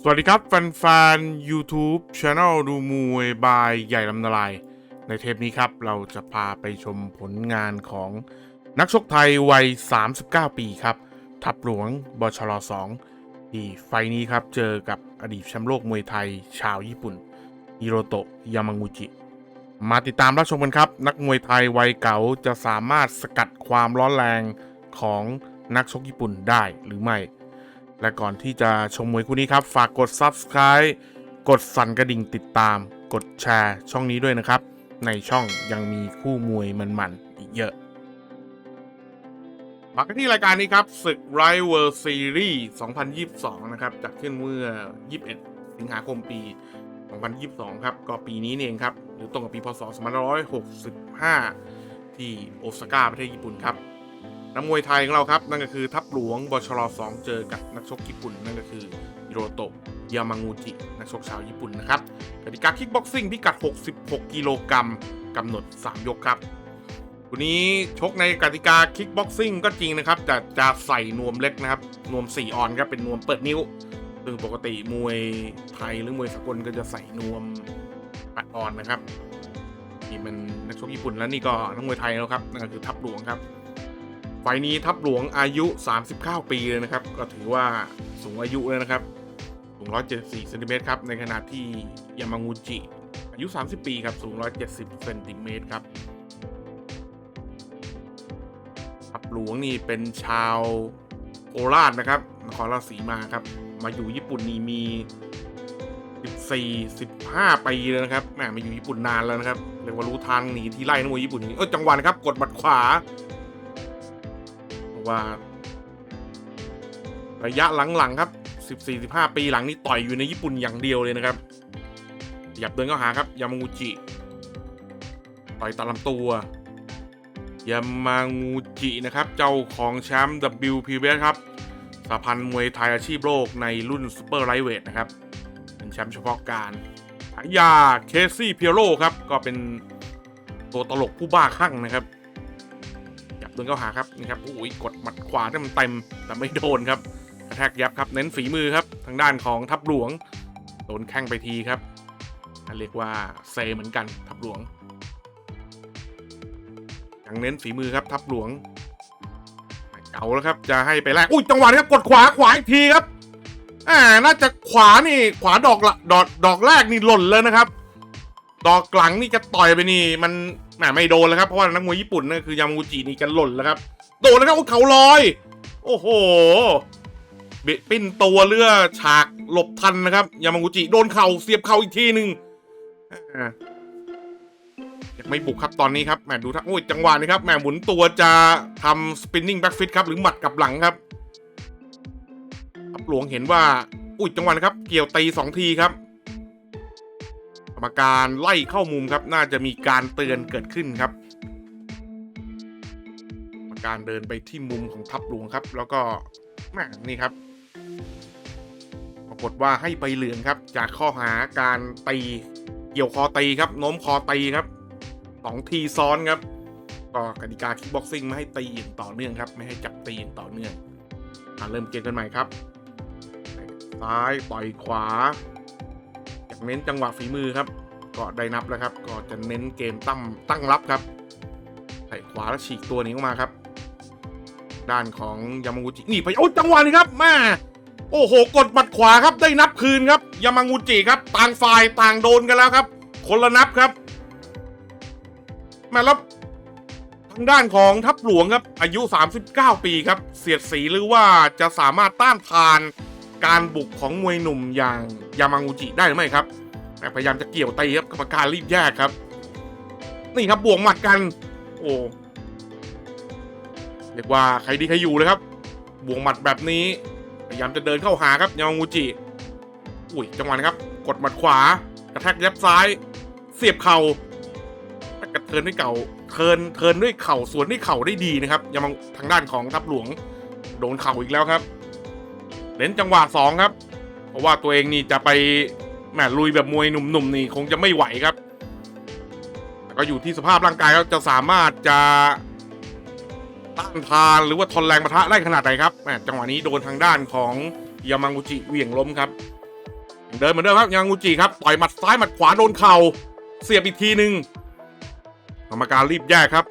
สวัสดีครับ แฟนๆ YouTube Channel ดูมวยบายใหญ่ลำนาลาย ในเทปนี้ครับ เราจะพาไปชมผลงานของนักชกไทยวัย 39 ปีครับ ทับหลวงบชร2ที่ไฟนี้ครับ เจอกับอดีตแชมป์โลกมวยไทยชาวญี่ปุ่น ฮิโรโตะ ยามางูจิ มาติดตามรับชมกันครับ นักมวยไทยวัยเก๋าจะสามารถสกัดความร้อนแรงของนักชกญี่ปุ่นได้หรือไม่ และก่อนที่จะชมมวยคู่นี้ครับ ฝากกด Subscribe กดสั่นกระดิ่งติดตาม กดแชร์ช่องนี้ด้วยนะครับ ในช่องยังมีคู่มวยมันๆอีกเยอะ มากันที่รายการนี้ครับศึก r i v a l Series 2022 นะครับจัดขึ้นเมื่อ 21 สิงหาคมปี 2022 ครับ ก็ปีนี้เองครับ หรือตรงกับปีพศ2565 ที่โอซาก้าประเทศญี่ปุ่นครับ นักมวยไทยของเราครับ นั่นก็คือทัพหลวงบชรอ2เจอกับนักชกญี่ปุ่น นั่นก็คือฮิโรโตะยามางูจิ นักชกชาวญี่ปุ่นนะครับกติกาคิกบ็อกซิ่งพิกัด 66 กิโลกรัมกำหนด 3 ยกครับวันนี้ชกในกติกาคิกบ็อกซิ่งก็จริงนะครับ แต่จะใส่นวมเล็กนะครับ นวม 4 ออนครับเป็นนวมเปิดนิ้วซึ่งปกติมวยไทยหรือมวยสากลก็จะใส่นวม8ออนนะครับนี่มันนักชกญี่ปุ่นแล้วนี่ก็นักมวยไทยแล้วครับนั่นก็คือทัพหลวงครับ ไฟนี้ทัพหลวงอายุ 39 ปีเลยนะครับ ก็ถือว่าสูงอายุเลยนะครับสูง174เซนติเมตรครับ ในขณะที่ยามางูจิ อายุ 30 ปีครับ สูง 170เซนติเมตรครับทัพหลวงนี่เป็นชาวโคราชนะครับ นครราชสีมาครับ มาอยู่ญี่ปุ่นนี่มี 14 15 ปีเลยนะครับแหมมาอยู่ญี่ปุ่นนานแล้วนะครับ เรียกว่ารู้ทางหนีที่ไล่นักมวยญี่ปุ่นนี้เออจังหวะนะครับ กดหมัดขวา ว่า ระยะหลังๆครับ 14-15 ปีหลังนี่ต่อยอยู่ในญี่ปุ่นอย่างเดียวเลยนะครับหยับเดินเข้าหาครับ ยามางูจิ ต่อยตามลำตัว ยามางูจินะครับ เจ้าของแชมป์ WPBS ครับสหพันธ์มวยไทยอาชีพโลกในรุ่นซูเปอร์ไลท์เวทนะครับ เป็นแชมป์เฉพาะการฉายาเคซี่เพียโรครับ ก็เป็นตัวตลกผู้บ้าคลั่งนะครับ ยับเดินเข้าหาครับนี่ครับโอ้ยกดหมัดขวาเต็มเต็มแต่ไม่โดนครับกระแทกยับครับเน้นฝีมือครับทางด้านของทัพหลวงโดนแข้งไปทีครับเรียกว่าเซเหมือนกันทัพหลวงยังเน้นฝีมือครับทัพหลวงเก่าแล้วครับจะให้ไปแรกอุ้ยจังหวะนี้ครับกดขวาขวาอีกทีครับอ่าน่าจะขวานี่ขวาดอกละดอกดอกแรกนี่หล่นเลยนะครับ ดอกหลังนี่จะต่อยไปนี่ มันแหมไม่โดนแล้วครับเพราะว่านักมวยญี่ปุ่นนั่นคือยามากุจินี่กันหล่นแล้วครับ โดนแล้วครับเขาลอย โอ้โหเบปิ้นตัวเรือฉากหลบทันนะครับ ยามากุจิโดนเข่าเสียบเข่าอีกทีหนึ่งอ่ายังไม่บุกครับตอนนี้ครับแหมดูท่าโอ้ยจังหวะนี้ครับแหมหมุนตัวจะทำสปินนิ่งแบ็กฟิตครับ หรือหมัดกลับหลังครับอับหลวงเห็นว่า อุ้ยจังหวะนะครับ เกี่ยวตีสองทีครับ รมการไล่เข้ามุมครับ น่าจะมีการเตือนเกิดขึ้นครับ กรรมการเดินไปที่มุมของทัพหลวงครับ แล้วก็แม่นี่ครับ ปรากฏว่าให้ใบเหลืองครับ จากข้อหาการตีเกี่ยวคอตีครับโน้มคอตีครับสองทีซ้อนครับ ก็กติกาคิกบ็อกซิ่งไม่ให้ตีอย่างต่อเนื่องครับ ไม่ให้จับตีอย่างต่อเนื่องมาเริ่มเกมกันใหม่ครับ ซ้ายต่อยขวา เน้นจังหวะฝีมือครับก็ได้นับแล้วครับ ก็จะเน้นเกมตั้งตั้งรับครับใส่ขวาแล้วฉีกตัวนี้ออกมาครับ ด้านของยามางูจินี่ไปโอ้จังหวะนี้ครับแม่โอ้โห กดหมัดขวาครับได้นับคืนครับยามางูจิครับ ต่างฝ่ายต่างโดนกันแล้วครับ คนละนับครับแม่แล้วทางด้านของทัพหลวงครับ อายุ 39 ปีครับ เสียดสีหรือว่าจะสามารถต้านทาน การบุกของมวยหนุ่มอย่างยามางูจิได้หรือไม่ครับแต่พยายามจะเกี่ยวตีครับกรรมการรีบแยกครับ นี่ครับบวกหมัดกัน โอ้เรียกว่าใครดีใครอยู่เลยครับ บวกหมัดแบบนี้ พยายามจะเดินเข้าหาครับยามางูจิ อุ้ยจังหวะนะครับ กดหมัดขวา กระแทกยับซ้าย เสียบเข่ากระเทินด้วยเก่าเทินเทินด้วยเข่าสวนด้วยเข่าได้ดีนะครับยามาทางด้านของทัพหลวงโดนเข่าอีกแล้วครับ เน้นจังหวะสองครับ เพราะว่าตัวเองนี่จะไปแหมลุยแบบมวยหนุ่มๆนี่คงจะไม่ไหวครับ แต่ก็อยู่ที่สภาพร่างกายครับจะสามารถจะต้านทานหรือว่าทนแรงปะทะได้ขนาดไหนครับแหมจังหวะนี้โดนทางด้านของยามากุจิเหวี่ยงล้มครับ เดินเหมือนเดิมครับยางูจิครับต่อยหมัดซ้ายหมัดขวาโดนเข่าเสียบอีกทีหนึ่งกรรมการรีบแยกครับ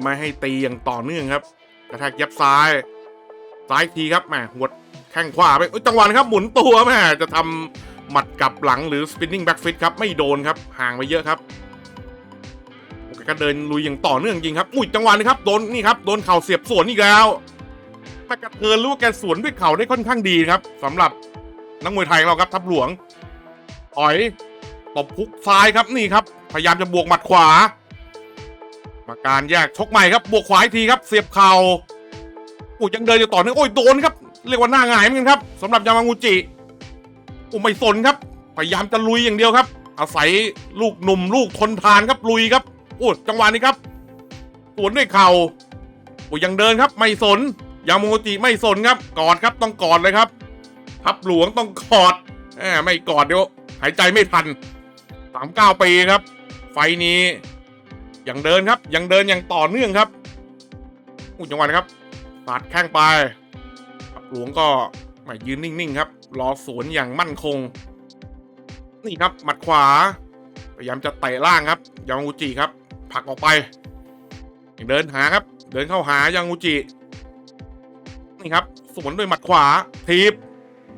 ไม่ให้ตีอย่างต่อเนื่องครับ กระแทกยับซ้าย ซ้ายทีครับแหมหวด แข้งขวาไปจังหวะครับหมุนตัวแหมจะทำหมัดกลับหลังหรือ spinning back fist ครับ ไม่โดนครับ ห่างไปเยอะครับโอเคก็เดินลุยอย่างต่อเนื่องจริงครับอุ้ยจังหวะนี้ครับโดนนี่ครับโดนเข่าเสียบสวนอีกแล้วแม่กระเทินรู้แกสวนด้วยเข่าได้ค่อนข้างดีครับสำหรับนักมวยไทยเราครับทับหลวงอ่อยตบพุกซ้ายครับนี่ครับพยายามจะบวกหมัดขวามาการแยกชกใหม่ครับบวกขวาอีกทีครับ เสียบเข่าโอ้ยยังเดินอยู่ต่อเนื่องโอ้ยโดนครับ เรียกว่าหน้าหงายเหมือนกันครับสำหรับยามางูจิอ้ไม่สนครับ พยายามจะลุยอย่างเดียวครับ อาศัยลูกหนุ่มลูกทนทานครับลุยครับโอ้จังหวะนี้ครับสวนด้วยเข่าโอ้ยังเดินครับ ไม่สนยามางูจิไม่สนครับ กอดครับต้องกอดเลยครับทับหลวงต้องกอดแหมไม่กอดเดี๋ยวหายใจไม่ทันสามเก้าปีครับ ไฟนี้ยังเดินครับ ยังเดินอย่างต่อเนื่องครับอู้จังหวะนะครับปาดแข้งไป หลวงก็ไม่ยืนนิ่งๆครับ รอสวนอย่างมั่นคง นี่ครับ หมัดขวา พยายามจะเตะล่างครับ ยางูจิครับผลักออกไป เดินหาครับ เดินเข้าหายางูจิ นี่ครับ สวนด้วยหมัดขวาทีบ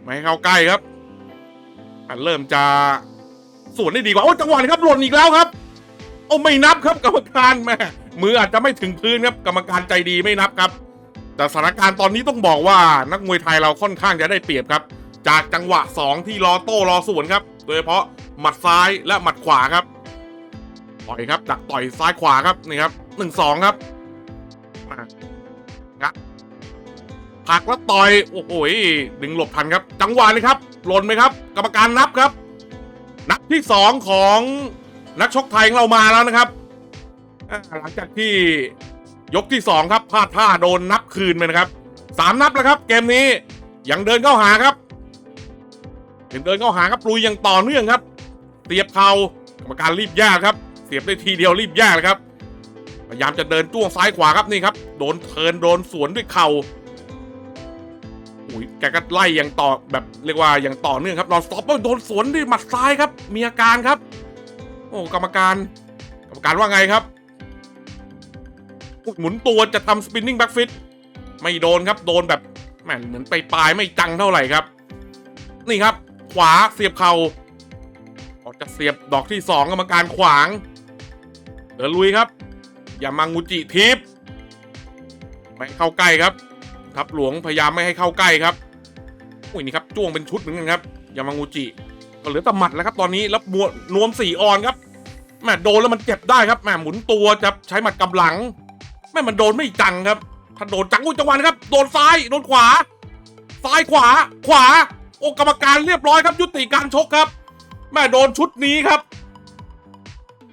ไม่ให้เข้าใกล้ครับอะเริ่มจะสวนได้ดีกว่า โอ้จังหวะนี้ครับหล่นอีกแล้วครับ โอ้ไม่นับครับกรรมการแม่มืออาจจะไม่ถึงพื้นครับ กรรมการใจดีไม่นับครับ แต่สถานการณ์ตอนนี้ต้องบอกว่านักมวยไทยเราค่อนข้างจะได้เปรียบครับ จากจังหวะ 2 ที่รอโต้รอสวนครับ โดยเฉพาะหมัดซ้ายและหมัดขวาครับต่อยครับดักต่อยซ้ายขวาครับนี่ครับหนึ่งสองครับมาครับผลักแล้วต่อยโอ้โหดึงหลบทันครับ จังหวะนี้ครับหล่นไหมครับ กรรมการนับครับ นับที่สองของนักชกไทยของเรามาแล้วนะครับหลังจากที่ ยกที่สองครับพลาดท่าโดนนับคืนไปนะครับสามนับแล้วครับ เกมนี้ยังเดินเข้าหาครับยังเดินเข้าหาครับลุยอย่างต่อเนื่องครับเสียบเข่ากรรมการรีบแยกครับ เสียบได้ทีเดียวรีบแยกเลยครับพยายามจะเดินจ้วงซ้ายขวาครับนี่ครับ โดนเทินโดนสวนด้วยเข่าอุ้ยแกก็ไล่อย่างต่อแบบเรียกว่าอย่างต่อเนื่องครับนอนสต็อปโดนสวนด้วยหมัดซ้ายครับ มีอาการครับ โอ้กรรมการ กรรมการว่าไงครับ หมุนตัวจะทำสปินนิ่งแบ็กฟิตไม่โดนครับโดนแบบแหมเหมือนไปปลายไม่จังเท่าไหร่ครับ นี่ครับ ขวาเสียบเข่าออกจะเสียบดอกที่สองกรรมการขวาง เดินลุยครับอย่ามังงูจิทิปไม่เข้าใกล้ครับ ทับหลวงพยายามไม่ให้เข้าใกล้ครับอุ้ยนี่ครับจ้วงเป็นชุดเหมือนกันครับอย่ามังงูจิก็เหลือแต่หมัดแล้วครับตอนนี้แล้วบวนวมสี่ออนครับแม่โดนแล้วมันเจ็บได้ครับแม่หมุนตัวจะใช้หมัดกำลัง ม่มันโดนไม่จังครับถ้าโดนจังอุ้ยจังหวะนะครับ โดนซ้าย โดนขวา ซ้ายขวา ขวา โอ้กรรมการเรียบร้อยครับ ยุติการชกครับ แม่โดนชุดนี้ครับ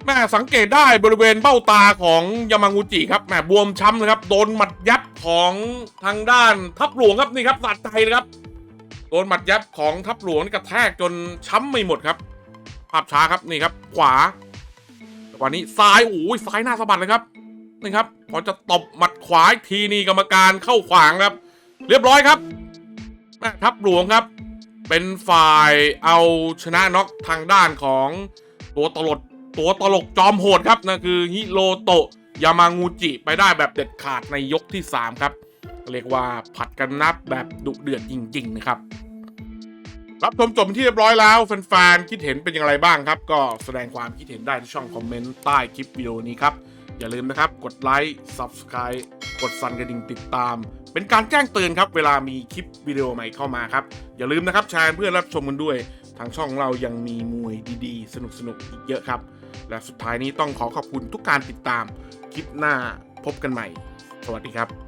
แม่สังเกตได้บริเวณเบ้าตาของยามางูจิครับแม่บวมช้ำนะครับ โดนหมัดยับของทางด้านทัพหลวงครับนี่ครับสาดใจนะครับโดนหมัดยับของทัพหลวงกระแทกจนช้ำไม่หมดครับภาพช้าครับนี่ครับ ขวาวันนี้ซ้ายโอ้ยซ้ายหน้าสะบัดเลยครับ นี่ครับพอจะตบหมัดขวาอีกทีนี่กรรมการเข้าขวางครับ เรียบร้อยครับแม่ทัพหลวงครับ เป็นฝ่ายเอาชนะน็อกทางด้านของตัวตลกตัวตลกจอมโหดครับนั่นคือฮิโรโตะยามางูจิไปได้แบบเด็ดขาดในยกที่ 3 ครับ เรียกว่าผัดกันนับแบบดุเดือดจริง ๆ นะครับ รับชมจบที่เรียบร้อยแล้วแฟนๆคิดเห็นเป็นอย่างไรบ้างครับ ก็แสดงความคิดเห็นได้ที่ช่องคอมเมนต์ใต้คลิปวิดีโอนี้ครับ อย่าลืมนะครับ กดไลค์ Subscribe กดสั่นกระดิ่งติดตาม เป็นการแจ้งเตือนครับ เวลามีคลิปวิดีโอใหม่เข้ามาครับ อย่าลืมนะครับแชร์เพื่อรับชมกันด้วย ทางช่องเรายังมีมวยดีๆ สนุกๆอีกเยอะครับ และสุดท้ายนี้ต้องขอขอบคุณทุกการติดตาม คลิปหน้าพบกันใหม่ สวัสดีครับ